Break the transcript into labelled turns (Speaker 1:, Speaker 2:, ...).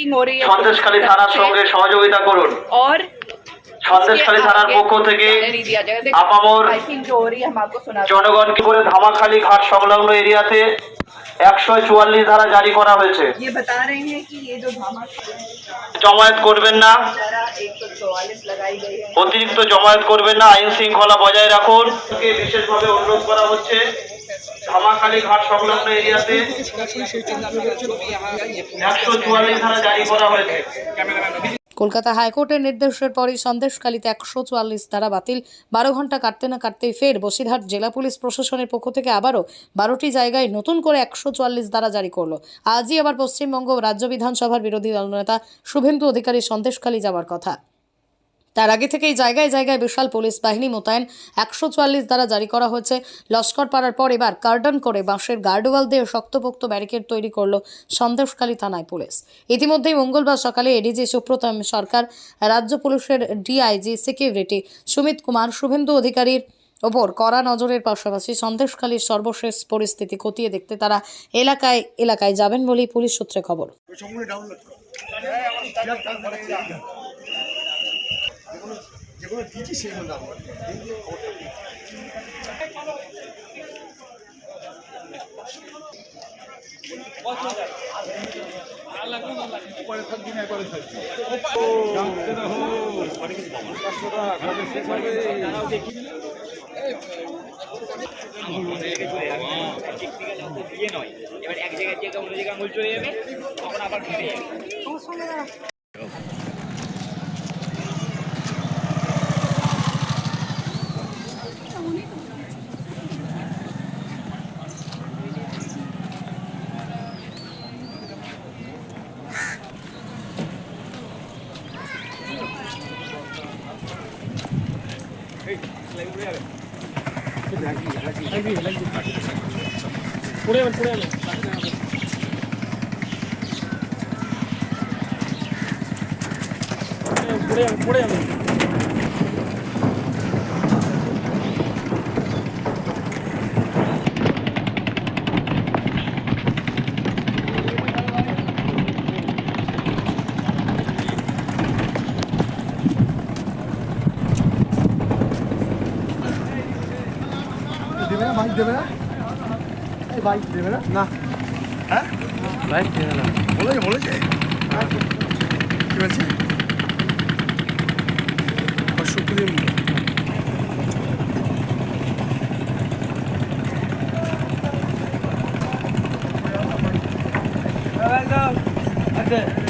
Speaker 1: working oriented
Speaker 2: Sandeshkhali থানার সঙ্গে সহযোগিতা করুন।
Speaker 1: অর
Speaker 2: সন্দেশখালী থানার পক্ষ থেকে আপামর জনগণকে করে ধামাখালী ঘাট সংলগ্ন এরিয়াতে একশো চুয়াল্লিশ ধারা জারি করা হয়েছে। জমায়েত করবেন না। অতিরিক্ত জমায়েত করবেন না। আইন শৃঙ্খলা বজায় রাখুন। বিশেষভাবে অনুরোধ করা হচ্ছে ধামাখালী ঘাট সংলগ্ন এরিয়াতে একশো চুয়াল্লিশ ধারা জারি করা হয়েছে।
Speaker 3: কলকাতা হাইকোর্টের নির্দেশের পরই সন্দেশকালীতে একশো চুয়াল্লিশ ধারা বাতিল। বারো ঘণ্টা কাটতে না কাটতেই ফের বসিরহাট জেলা পুলিশ প্রশাসনের পক্ষ থেকে আবারও বারোটি জায়গায় নতুন করে একশো চুয়াল্লিশ ধারা জারি করল। আজই আবার পশ্চিমবঙ্গ রাজ্য বিধানসভার বিরোধী দলনেতা শুভেন্দু অধিকারী সন্দেশকালী যাওয়ার কথা। তার আগে থেকেই জায়গায় জায়গায় বিশাল পুলিশ বাহিনী মোতায়েন। একশো চুয়াল্লিশ দ্বারা জারি করা হয়েছে। লস্কর পাড়ার পর এবার কার্ডন করে বাঁশের গার্ডওয়াল দিয়ে শক্তপোক্ত ব্যারিকেড তৈরি করল সন্দেশখালী থানায় পুলিশ। ইতিমধ্যেই মঙ্গলবার সকালে এডিজি সুব্রতম সরকার, রাজ্য পুলিশের ডিআইজি সিকিউরিটি সুমিত কুমার, শুভেন্দু অধিকারীর ওপর কড়া নজরের পাশাপাশি সন্দেশখালীর সর্বশেষ পরিস্থিতি খতিয়ে দেখতে তারা এলাকায় এলাকায় যাবেন বলেই পুলিশ সূত্রে খবর।
Speaker 4: ডাউনলোড করো যেগুলো যেগুলো দিচ্ছি সেগুলো ডাউনলোড পরে থাকবি না পরে থাকবি
Speaker 5: নয় এবার এক জায়গায় অন্য জায়গায় আঙুল চলে যাবে তখন আবার
Speaker 4: पुढे पुढे पुढे पुढे vai devera? E vai devera? Na. Ha? Vai devera. Olacak olacak. Güvensin. Başı okuyayım mı?
Speaker 6: Hadi.